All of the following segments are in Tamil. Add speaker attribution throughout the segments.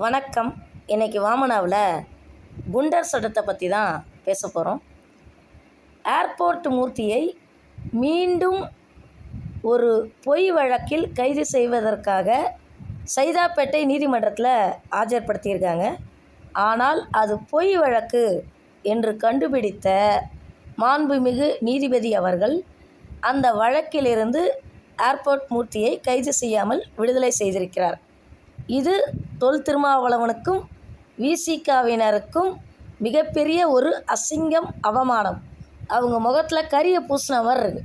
Speaker 1: வணக்கம். இன்றைக்கி வாமனாவில் குண்டர் சட்டத்தை பற்றி தான் பேச போகிறோம் ஏர்போர்ட் மூர்த்தியை மீண்டும் ஒரு பொய் வழக்கில் கைது செய்வதற்காக சைதாப்பேட்டை நீதிமன்றத்தில் ஆஜர்படுத்தியிருக்காங்க. ஆனால் அது பொய் வழக்கு என்று கண்டுபிடித்த மாண்புமிகு நீதிபதி அவர்கள் அந்த வழக்கிலிருந்து ஏர்போர்ட் மூர்த்தியை கைது செய்யாமல் விடுதலை செய்திருக்கிறார். இது தொல் திருமாவளவனுக்கும் விசிகாவினருக்கும் மிகப்பெரிய ஒரு அசிங்கம் அவமானம். அவங்க முகத்தில் கரிய பூசினவர் இருக்கு.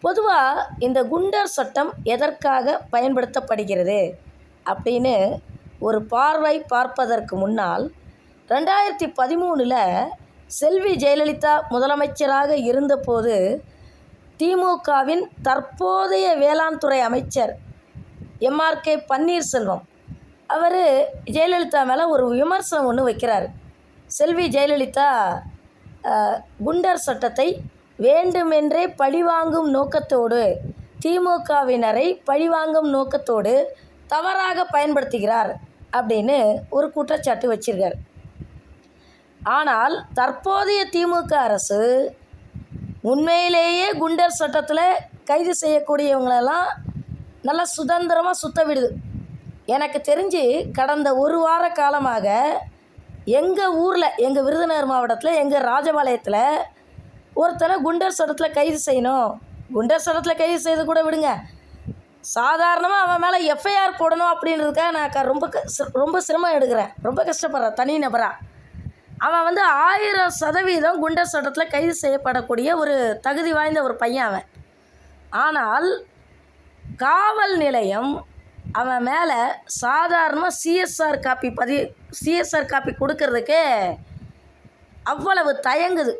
Speaker 1: பொதுவாக இந்த குண்டர் சட்டம் எதற்காக பயன்படுத்தப்படுகிறது அப்படின்னு ஒரு பார்வை பார்ப்பதற்கு முன்னால் ரெண்டாயிரத்தி பதிமூணில் செல்வி ஜெயலலிதா முதலமைச்சராக இருந்தபோது திமுகவின் தற்போதைய வேளாண் துறை அமைச்சர் எம்ஆர்கே பன்னீர்செல்வம். அவர் ஜெயலலிதா மேலே ஒரு விமர்சனம் ஒன்று வைக்கிறார். செல்வி ஜெயலலிதா குண்டர் சட்டத்தை வேண்டுமென்றே பழிவாங்கும் நோக்கத்தோடு திமுகவினரை பழிவாங்கும் நோக்கத்தோடு தவறாக பயன்படுத்துகிறார் அப்படின்னு ஒரு குற்றச்சாட்டு வச்சிருக்கார். ஆனால் தற்போதைய திமுக அரசு உண்மையிலேயே குண்டர் சட்டத்தில் கைது செய்யக்கூடியவங்களெல்லாம் நல்லா சுதந்திரமாக சுத்த விடுது. எனக்கு தெரிஞ்சு கடந்த ஒரு வார காலமாக எங்கள் ஊரில் எங்கள் விருதுநகர் மாவட்டத்தில் எங்கள் ராஜபாளையத்தில் ஒருத்தனை குண்டர் சடத்தில் கைது செய்யணும். குண்டர் சடத்தில் கைது செய்து கூட விடுங்க. சாதாரணமாக அவன் மேலே எஃப்ஐஆர் போடணும் அப்படின்றதுக்காக நான் க- ரொம்ப க- ரொம்ப சிரமம் எடுக்கிறேன். ரொம்ப கஷ்டப்படுறேன் தனி நபராக அவன் வந்து ஆயிரம் சதவீதம் குண்டர் சட்டத்தில் கைது செய்யப்படக்கூடிய ஒரு தகுதி வாய்ந்த ஒரு பையன் அவன். ஆனால் காவல் நிலையம் அவன் மேலே சாதாரண சிஎஸ்ஆர் காப்பி பதி சிஎஸ்ஆர் காப்பி கொடுக்கறதுக்கே அவ்வளவு தயங்குது.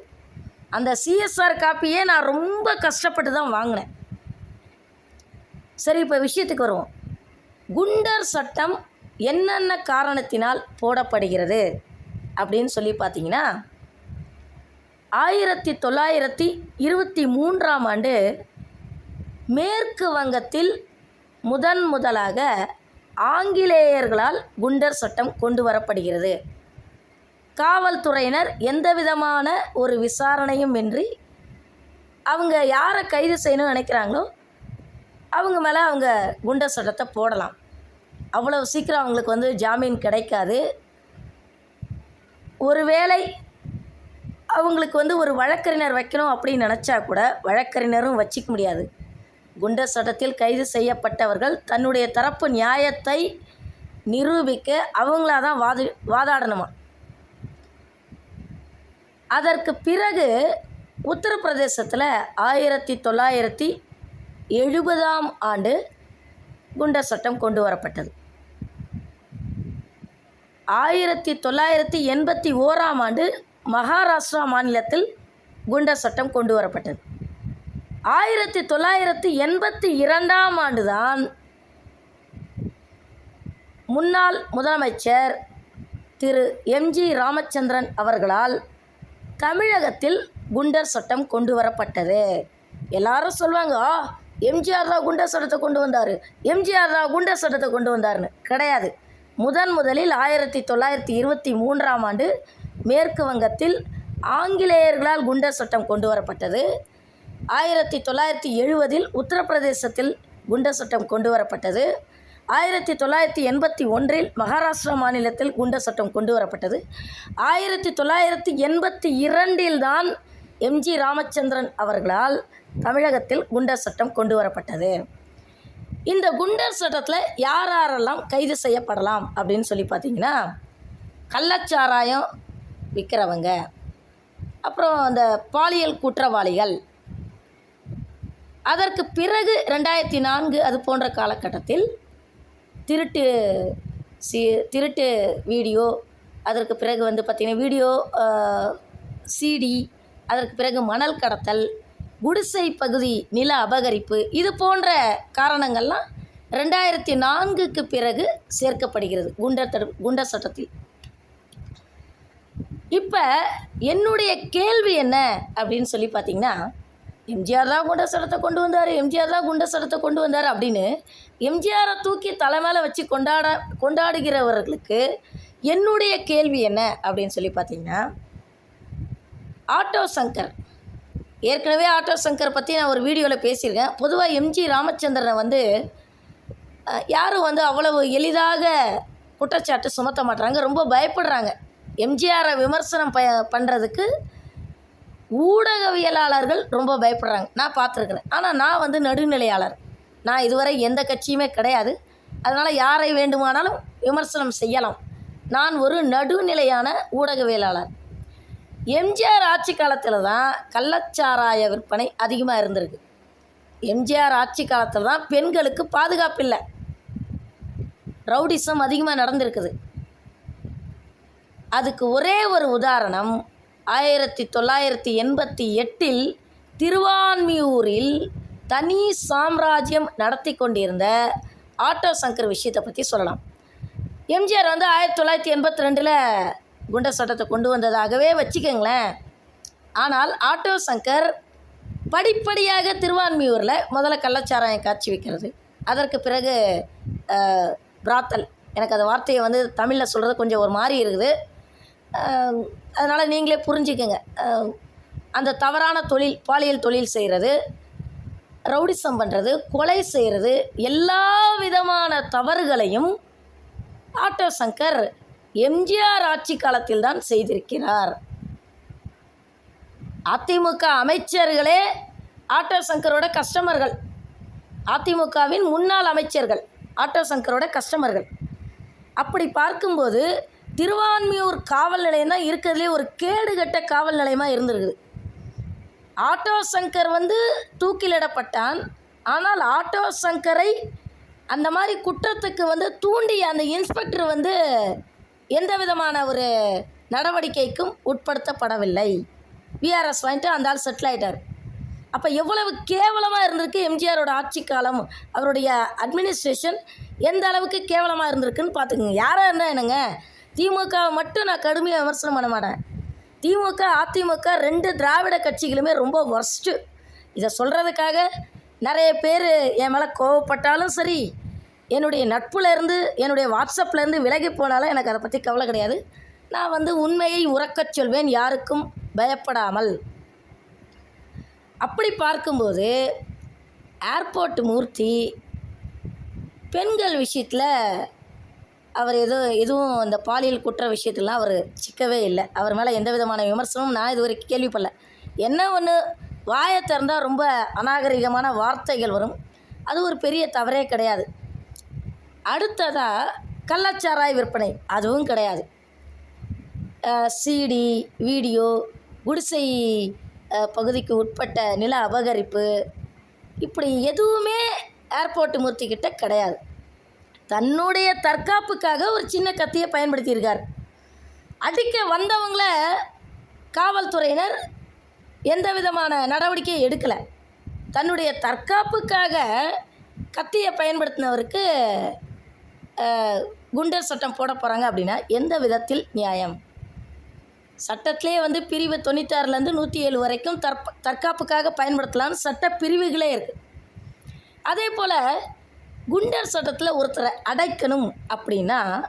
Speaker 1: அந்த சிஎஸ்ஆர் காப்பியே நான் ரொம்ப கஷ்டப்பட்டு தான் வாங்கினேன். சரி இப்போ விஷயத்துக்கு வருவோம். குண்டர் சட்டம் என்னென்ன காரணத்தினால் போடப்படுகிறது அப்படின்னு சொல்லி பார்த்தீங்கன்னா ஆயிரத்தி தொள்ளாயிரத்தி இருபத்தி மூன்றாம் ஆண்டு மேற்கு வங்கத்தில் முதன் முதலாக ஆங்கிலேயர்களால் குண்டர் சட்டம் கொண்டு வரப்படுகிறது. காவல்துறையினர் எந்த விதமான ஒரு விசாரணையும் இன்றி அவங்க யாரை கைது செய்யணும்னு நினைக்கிறாங்களோ அவங்க மேலே அவங்க குண்டர் சட்டத்தை போடலாம். அவ்வளோ சீக்கிரம் அவங்களுக்கு வந்து ஜாமீன் கிடைக்காது. ஒருவேளை அவங்களுக்கு வந்து ஒரு வழக்கறிஞர் வைக்கணும் அப்படின்னு நினச்சா கூட வழக்கறிஞரும் வச்சிக்க முடியாது. குண்டர் சட்டத்தில் கைது செய்யப்பட்டவர்கள் தன்னுடைய தரப்பு நியாயத்தை நிரூபிக்க அவங்களா தான் வாதி வாதாடணுமா? அதற்கு பிறகு உத்தரப்பிரதேசத்தில் ஆயிரத்தி தொள்ளாயிரத்தி எழுபதாம் ஆண்டு குண்டர் சட்டம் கொண்டு வரப்பட்டது. ஆயிரத்தி தொள்ளாயிரத்தி எண்பத்தி ஓராம் ஆண்டு மகாராஷ்டிரா மாநிலத்தில் குண்டர் சட்டம் கொண்டு வரப்பட்டது. ஆயிரத்தி தொள்ளாயிரத்தி எண்பத்தி இரண்டாம் ஆண்டு தான் முன்னாள் முதலமைச்சர் திரு எம்ஜி ராமச்சந்திரன் அவர்களால் தமிழகத்தில் குண்டர் சட்டம் கொண்டு வரப்பட்டது. எல்லாரும் சொல்லுவாங்க எம்ஜிஆர் தான் குண்டர் சட்டத்தை கொண்டு வந்தார். எம்ஜிஆர் தான் குண்டர் சட்டத்தை கொண்டு வந்தார்னு கிடையாது. முதன் முதலில் ஆயிரத்தி தொள்ளாயிரத்தி இருபத்தி மூன்றாம் ஆண்டு மேற்கு வங்கத்தில் ஆங்கிலேயர்களால் குண்டர் சட்டம் கொண்டு வரப்பட்டது. ஆயிரத்தி தொள்ளாயிரத்தி எழுபதில் உத்தரப்பிரதேசத்தில் குண்டர் சட்டம் கொண்டு வரப்பட்டது ஆயிரத்தி தொள்ளாயிரத்தி எண்பத்தி ஒன்றில் மகாராஷ்டிரா மாநிலத்தில் குண்டர் சட்டம் கொண்டு வரப்பட்டது ஆயிரத்தி தொள்ளாயிரத்தி எண்பத்தி இரண்டில் தான் எம்ஜி ராமச்சந்திரன் அவர்களால் தமிழகத்தில் குண்டர் சட்டம் கொண்டு வரப்பட்டது இந்த குண்டர் சட்டத்தில் யார் யாரெல்லாம் கைது செய்யப்படலாம் அப்படின்னு சொல்லி பார்த்தீங்கன்னா கள்ளச்சாராயம் விற்கிறவங்க அப்புறம் அந்த பாலியல் குற்றவாளிகள் அதற்கு பிறகு ரெண்டாயிரத்தி நான்கு அது போன்ற காலகட்டத்தில் திருட்டு சி திருட்டு வீடியோ அதற்கு பிறகு வந்து பார்த்திங்கன்னா வீடியோ சிடி அதற்கு பிறகு மணல் கடத்தல் குடிசை பகுதி நில அபகரிப்பு இது போன்ற காரணங்கள்லாம் ரெண்டாயிரத்தி நான்குக்கு பிறகு சேர்க்கப்படுகிறது குண்டர் தடு குண்டர் சட்டத்தில். இப்போ என்னுடைய கேள்வி என்ன அப்படின்னு சொல்லி பார்த்தீங்கன்னா எம்ஜிஆர் தான் குண்டர் சட்டத்தை கொண்டு வந்தார் எம்ஜிஆர் தான் குண்டர் சட்டத்தை கொண்டு வந்தார் அப்படின்னு எம்ஜிஆரை தூக்கி தலை மேலே வச்சு கொண்டாட கொண்டாடுகிறவர்களுக்கு என்னுடைய கேள்வி என்ன அப்படின்னு சொல்லி பார்த்தீங்கன்னா ஆட்டோ சங்கர் ஏற்கனவே ஆட்டோ சங்கர் பற்றி நான் ஒரு வீடியோவில் பேசியிருக்கேன். பொதுவாக எம்ஜி ராமச்சந்திரனை வந்து யாரும் வந்து அவ்வளவு எளிதாக குற்றச்சாட்டு சுமத்த மாட்டுறாங்க ரொம்ப பயப்படுறாங்க. எம்ஜிஆரை விமர்சனம் ப பண்ணுறதுக்கு ஊடகவியலாளர்கள் ரொம்ப பயப்படுறாங்க. நான் பார்த்துருக்குறேன். ஆனால் நான் வந்து நடுநிலையாளர். நான் இதுவரை எந்த கட்சியுமே கிடையாது. அதனால் யாரை வேண்டுமானாலும் விமர்சனம் செய்யலாம். நான் ஒரு நடுநிலையான ஊடகவியலாளர். எம்ஜிஆர் ஆட்சி காலத்தில் தான் கள்ளச்சாராய விற்பனை அதிகமாக இருந்திருக்கு. எம்ஜிஆர் ஆட்சி காலத்தில் தான் பெண்களுக்கு பாதுகாப்பு இல்லை. ரவுடிசம் அதிகமாக நடந்திருக்குது. அதுக்கு ஒரே ஒரு உதாரணம் ஆயிரத்தி தொள்ளாயிரத்தி எண்பத்தி எட்டில் திருவான்மியூரில் தனி சாம்ராஜ்யம் நடத்தி கொண்டிருந்த ஆட்டோ சங்கர் விஷயத்தை பற்றி சொல்லலாம். எம்ஜிஆர் வந்து ஆயிரத்தி தொள்ளாயிரத்தி எண்பத்தி ரெண்டில் குண்டர் சட்டத்தை கொண்டு வந்ததாகவே வச்சுக்கோங்களேன். ஆனால் ஆட்டோ சங்கர் படிப்படியாக திருவான்மியூரில் முதல்ல கள்ளச்சாராயம் காட்சி வைக்கிறது. அதற்கு பிறகு பிராத்தல். எனக்கு அந்த வார்த்தையை வந்து தமிழில் சொல்கிறது கொஞ்சம் ஒரு மாதிரி இருக்குது. அதனால் நீங்களே புரிஞ்சுக்கங்க. அந்த தவறான தொழில் பாலியல் தொழில் செய்கிறது ரவுடிசம் பண்ணுறது கொலை செய்கிறது எல்லா விதமான தவறுகளையும் ஆட்டோ சங்கர் எம்ஜிஆர் ஆட்சி காலத்தில் தான் செய்திருக்கிறார். அதிமுக அமைச்சர்களே ஆட்டோ சங்கரோட கஸ்டமர்கள். அதிமுகவின் முன்னாள் அமைச்சர்கள் ஆட்டோ சங்கரோட கஸ்டமர்கள். அப்படி பார்க்கும்போது திருவான்மியூர் காவல் நிலையம் தான் இருக்கிறதுலே ஒரு கேடுகட்ட காவல் நிலையமாக இருந்திருக்குது. ஆட்டோ சங்கர் வந்து தூக்கிலிடப்பட்டான். ஆனால் ஆட்டோ சங்கரை அந்த மாதிரி குற்றத்துக்கு வந்து தூண்டிய அந்த இன்ஸ்பெக்டர் வந்து எந்த விதமான ஒரு நடவடிக்கைக்கும் உட்படுத்தப்படவில்லை. விஆர்எஸ் வாங்கிட்டு அந்த ஆள் செட்டில் ஆகிட்டார் அப்போ எவ்வளவு கேவலமாக இருந்திருக்கு எம்ஜிஆரோட ஆட்சி காலம் அவருடைய அட்மினிஸ்ட்ரேஷன் எந்த அளவுக்கு கேவலமாக இருந்திருக்குன்னு பார்த்துக்குங்க. யாராக இருந்தால் என்னங்க? திமுகவை மட்டும் நான் கடுமையாக விமர்சனம் பண்ண மாட்டேன். திமுக அதிமுக ரெண்டு திராவிட கட்சிகளுமே ரொம்ப ஒர்ஸ்ட்டு இதை சொல்கிறதுக்காக நிறைய பேர் என் மேலே கோவப்பட்டாலும் சரி என்னுடைய நட்புலேருந்து என்னுடைய வாட்ஸ்அப்லேருந்து விலகி போனாலும் எனக்கு அதை பற்றி கவலை கிடையாது. நான் வந்து உண்மையை உறக்கச் சொல்வேன் யாருக்கும் பயப்படாமல். அப்படி பார்க்கும்போது ஏர்போர்ட் மூர்த்தி பெண்கள் விஷயத்தில் அவர் எதுவும் எதுவும் இந்த பாலியல் குற்ற விஷயத்துலாம் அவர் சிக்கவே இல்லை. அவர் மேலே எந்த விதமான விமர்சனமும் நான் இது வரைக்கும் கேள்விப்படல. என்ன ஒன்று வாயை திறந்தால் ரொம்ப அநாகரிகமான வார்த்தைகள் வரும். அது ஒரு பெரிய தவறே கிடையாது. அடுத்ததாக கள்ளச்சாராய் விற்பனை அதுவும் கிடையாது. சிடி வீடியோ குடிசை பகுதிக்கு உட்பட்ட நில அபகரிப்பு இப்படி எதுவுமே ஏர்போர்ட் மூர்த்திக்கிட்ட கிடையாது. தன்னுடைய தற்காப்புக்காக ஒரு சின்ன கத்தியை பயன்படுத்தியிருக்கார். அடிக்க வந்தவங்கள காவல்துறையினர் எந்த விதமான நடவடிக்கையும் எடுக்கலை. தன்னுடைய தற்காப்புக்காக கத்தியை பயன்படுத்தினவருக்கு குண்டர் சட்டம் போட போகிறாங்க அப்படின்னா எந்த விதத்தில் நியாயம்? சட்டத்திலே வந்து பிரிவு தொண்ணூத்தாறுலேருந்து நூற்றி ஏழு வரைக்கும் தற்ப தற்காப்புக்காக பயன்படுத்தலாம்னு சட்ட பிரிவுகளே இருக்குது அதே போல் குண்டர் சட்டத்தில் ஒருத்தரை அடைக்கணும் அப்படின்னா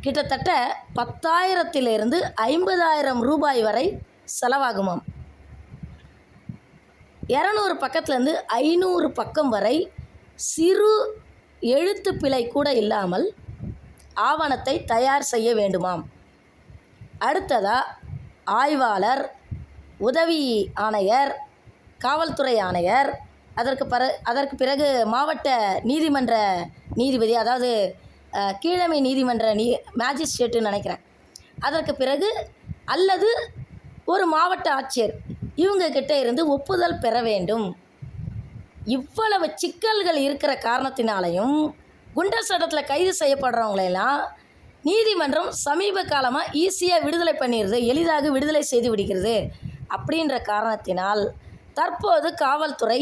Speaker 1: கிட்டத்தட்ட பத்தாயிரத்திலிருந்து ஐம்பதாயிரம் ரூபாய் வரை செலவாகுமாம். இரநூறு பக்கத்துலேருந்து ஐநூறு பக்கம் வரை சிறு எழுத்து பிழை கூட இல்லாமல் ஆவணத்தை தயார் செய்ய வேண்டுமாம். அடுத்ததாக ஆய்வாளர் உதவி ஆணையர் காவல்துறை ஆணையர் அதற்கு பிற அதற்கு பிறகு மாவட்ட நீதிமன்ற நீதிபதி அதாவது கீழமை நீதிமன்ற நீ மேஜிஸ்ட்ரேட்டுன்னு நினைக்கிறேன். அதற்கு பிறகு அல்லது ஒரு மாவட்ட ஆட்சியர் இவங்க கிட்ட இருந்து ஒப்புதல் பெற வேண்டும். இவ்வளவு சிக்கல்கள் இருக்கிற காரணத்தினாலையும் குண்டர் சட்டத்தில் கைது செய்யப்படுறவங்களையெல்லாம் நீதிமன்றம் சமீப காலமாக ஈஸியாக விடுதலை பண்ணிடுது எளிதாக விடுதலை செய்து விடுகிறது. அப்படின்ற காரணத்தினால் தற்போது காவல்துறை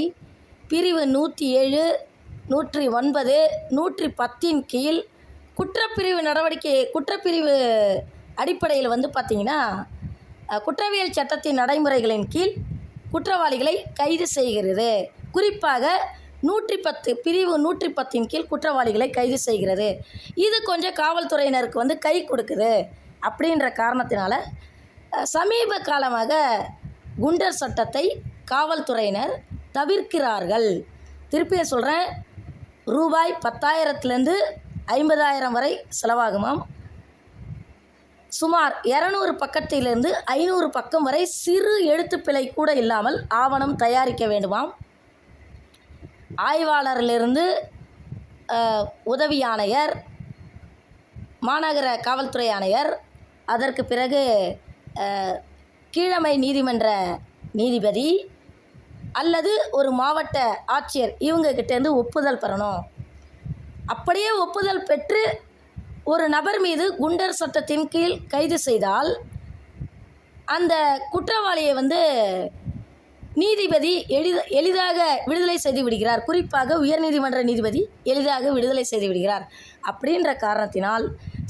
Speaker 1: பிரிவு நூற்றி ஏழு நூற்றி ஒன்பது நூற்றி பத்தின் கீழ் குற்றப்பிரிவு நடவடிக்கை குற்றப்பிரிவு அடிப்படையில் வந்து பார்த்திங்கன்னா குற்றவியல் சட்டத்தின் நடைமுறைகளின் கீழ் குற்றவாளிகளை கைது செய்கிறது. குறிப்பாக நூற்றி பத்து பிரிவு நூற்றி பத்தின் கீழ் குற்றவாளிகளை கைது செய்கிறது. இது கொஞ்சம் காவல்துறையினருக்கு வந்து கை கொடுக்குது அப்படின்ற காரணத்தினால சமீப காலமாக குண்டர் சட்டத்தை காவல்துறையினர் தவிர்க்கிறார்கள். திருப்பியும் சொல்கிறேன் ரூபாய் பத்தாயிரத்துலேருந்து ஐம்பதாயிரம் வரை செலவாகுமாம் சுமார் இரநூறு பக்கத்திலிருந்து ஐநூறு பக்கம் வரை சிறு எழுத்துப்பிழை கூட இல்லாமல் ஆவணம் தயாரிக்க வேண்டுமாம் ஆய்வாளரிலிருந்து உதவி ஆணையர் மாநகர காவல்துறை ஆணையர் அதற்கு பிறகு கீழமை நீதிமன்ற நீதிபதி அல்லது ஒரு மாவட்ட ஆட்சியர் இவங்கக்கிட்டேருந்து ஒப்புதல் பெறணும். அப்படியே ஒப்புதல் பெற்று ஒரு நபர் மீது குண்டர் சட்டத்தின் கீழ் கைது செய்தால் அந்த குற்றவாளியை வந்து நீதிபதி எளித எளிதாக விடுதலை செய்து விடுகிறார். குறிப்பாக உயர்நீதிமன்ற நீதிபதி எளிதாக விடுதலை செய்து விடுகிறார். அப்படின்ற காரணத்தினால்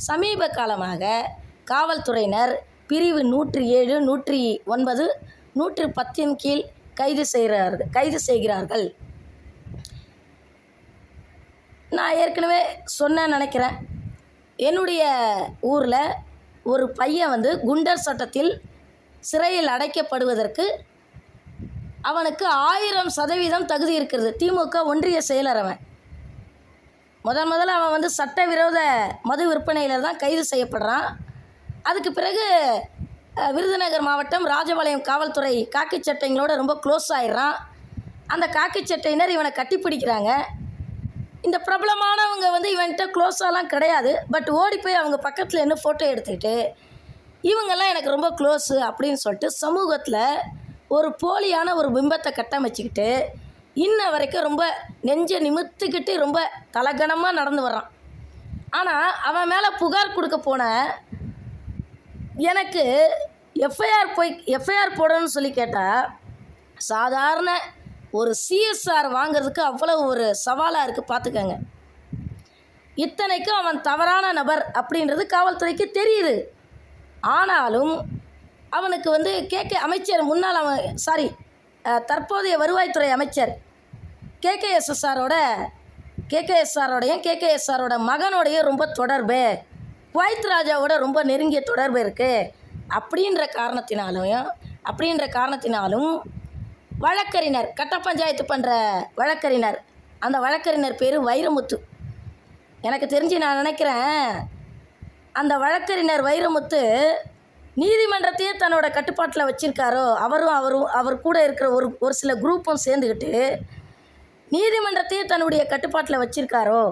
Speaker 1: சமீப காலமாக காவல்துறையினர் பிரிவு நூற்றி ஏழு நூற்றி ஒன்பது நூற்று பத்தின் கீழ் கைது செய்கிறார்கள் கைது செய்கிறார்கள். நான் ஏற்கனவே சொன்னேன்னு நினைக்கிறேன். என்னுடைய ஊரில் ஒரு பையன் வந்து குண்டர் சட்டத்தில் சிறையில் அடைக்கப்படுவதற்கு அவனுக்கு ஆயிரம் சதவீதம் தகுதி இருக்கிறது. திமுக ஒன்றிய செயலர் அவன். முதன் முதல்ல அவன் வந்து சட்டவிரோத மது விற்பனையில் தான் கைது செய்யப்படுறான். அதுக்கு பிறகு விருதுநகர் மாவட்டம் ராஜபாளையம் காவல்துறை காக்கி சட்டைங்களோட ரொம்ப க்ளோஸ் ஆயிடுறான். அந்த காக்கி சட்டையினர் இவனை கட்டிப்பிடிக்கிறாங்க இந்த பிரபலமானவங்க வந்து இவன்கிட்ட க்ளோஸாலாம் கிடையாது. பட் ஓடி போய் அவங்க பக்கத்தில் என்ன ஃபோட்டோ எடுத்துக்கிட்டு இவங்கெல்லாம் எனக்கு ரொம்ப க்ளோஸு அப்படின்னு சொல்லிட்டு சமூகத்தில் ஒரு போலியான ஒரு பிம்பத்தை கட்டமைச்சிக்கிட்டு இன்ன வரைக்கும் ரொம்ப நெஞ்சை நிமித்துக்கிட்டு ரொம்ப தலகணமாக நடந்து வர்றான். ஆனால் அவன் மேலே புகார் கொடுக்க போன எனக்கு எஃப்ஐஆர் போய் எஃப்ஐஆர் போடணும்னு சொல்லி கேட்டால் சாதாரண ஒரு சிஎஸ்ஆர் வாங்குறதுக்கு அவ்வளோ ஒரு சவாலாக இருக்குது பார்த்துக்கங்க இத்தனைக்கும் அவன் தவறான நபர் அப்படின்றது காவல்துறைக்கு தெரியுது. ஆனாலும் அவனுக்கு வந்து கே கே அமைச்சர் முன்னாள் அவன் சாரி தற்போதைய வருவாய்த்துறை அமைச்சர் கேகேஎஸ்எஸ்ஆரோட கேகேஎஸ்ஆரோடையும் கேகேஎஸ்ஆரோட மகனோடையும் ரொம்ப தொடர்பு. குவைத் ராஜாவோட ரொம்ப நெருங்கிய தொடர்பு இருக்குது அப்படின்ற காரணத்தினாலும் அப்படின்ற காரணத்தினாலும் வழக்கறிஞர் கட்ட பஞ்சாயத்து பண்ணுற வழக்கறிஞர் அந்த வழக்கறிஞர் பேர் வைரமுத்து. எனக்கு தெரிஞ்சு நான் நினைக்கிறேன் அந்த வழக்கறிஞர் வைரமுத்து நீதிமன்றத்தையே தன்னோட கட்டுப்பாட்டில் வச்சுருக்காரோ அவரும் அவரும் அவர் கூட இருக்கிற ஒரு ஒரு சில குரூப்பும் சேர்ந்துக்கிட்டு நீதிமன்றத்தையே தன்னுடைய கட்டுப்பாட்டில் வச்சுருக்காரோ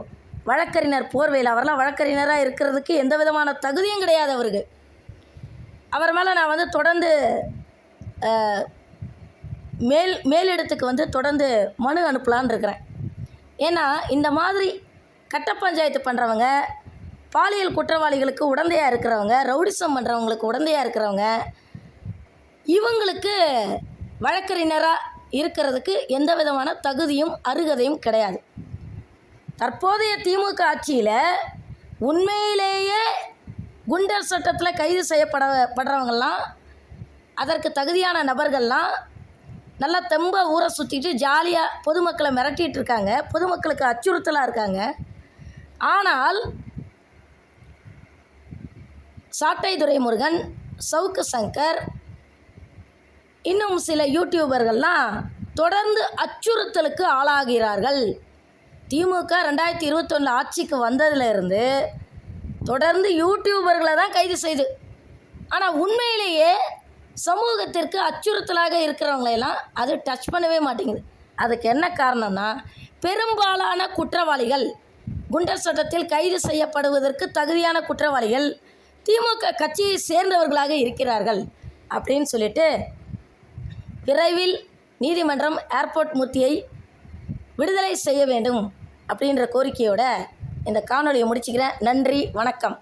Speaker 1: வழக்கறிஞர் போர்வையில் அவரெல்லாம் வழக்கறிஞராக இருக்கிறதுக்கு எந்த விதமான தகுதியும் கிடையாது அவருக்கு. அவர் மேலே நான் வந்து தொடர்ந்து மேல் மேலிடத்துக்கு வந்து தொடர்ந்து மனு அனுப்பலான்னு இருக்கிறேன். ஏன்னா இந்த மாதிரி கட்ட பஞ்சாயத்து பண்ணுறவங்க பாலியல் குற்றவாளிகளுக்கு உடந்தையாக இருக்கிறவங்க ரவுடிசம் பண்ணுறவங்களுக்கு உடந்தையாக இருக்கிறவங்க இவங்களுக்கு வழக்கறிஞராக இருக்கிறதுக்கு எந்த விதமான தகுதியும் அருகதையும் கிடையாது. தற்போதைய திமுக ஆட்சியில் உண்மையிலேயே குண்டர் சட்டத்தில் கைது செய்யப்பட படுறவங்கெல்லாம் அதற்கு தகுதியான நபர்கள்லாம் நல்லா தெம்ப ஊரை சுற்றிட்டு ஜாலியாக பொதுமக்களை மிரட்டிகிட்டு இருக்காங்க. பொதுமக்களுக்கு அச்சுறுத்தலாக இருக்காங்க. ஆனால் சாட்டை துரைமுருகன் சவுக்கு சங்கர் இன்னும் சில யூடியூபர்கள்லாம் தொடர்ந்து அச்சுறுத்தலுக்கு ஆளாகிறார்கள். திமுக ரெண்டாயிரத்தி இருபத்தொன்று ஆட்சிக்கு வந்ததுலேருந்து தொடர்ந்து யூடியூபர்களை தான் கைது செய்து. ஆனால் உண்மையிலேயே சமூகத்திற்கு அச்சுறுத்தலாக இருக்கிறவங்களையெல்லாம் அது டச் பண்ணவே மாட்டேங்குது. அதுக்கு என்ன காரணம்னா பெரும்பாலான குற்றவாளிகள் குண்டர் சட்டத்தில் கைது செய்யப்படுவதற்கு தகுதியான குற்றவாளிகள் திமுக கட்சியை சேர்ந்தவர்களாக இருக்கிறார்கள் அப்படின்னு சொல்லிட்டு விரைவில் நீதிமன்றம் ஏர்போர்ட் மூர்த்தியை விடுதலை செய்ய வேண்டும். அப்படின்ற கோரிக்கையோட இந்த காணொளியை முடிச்சுக்கிறேன். நன்றி வணக்கம்.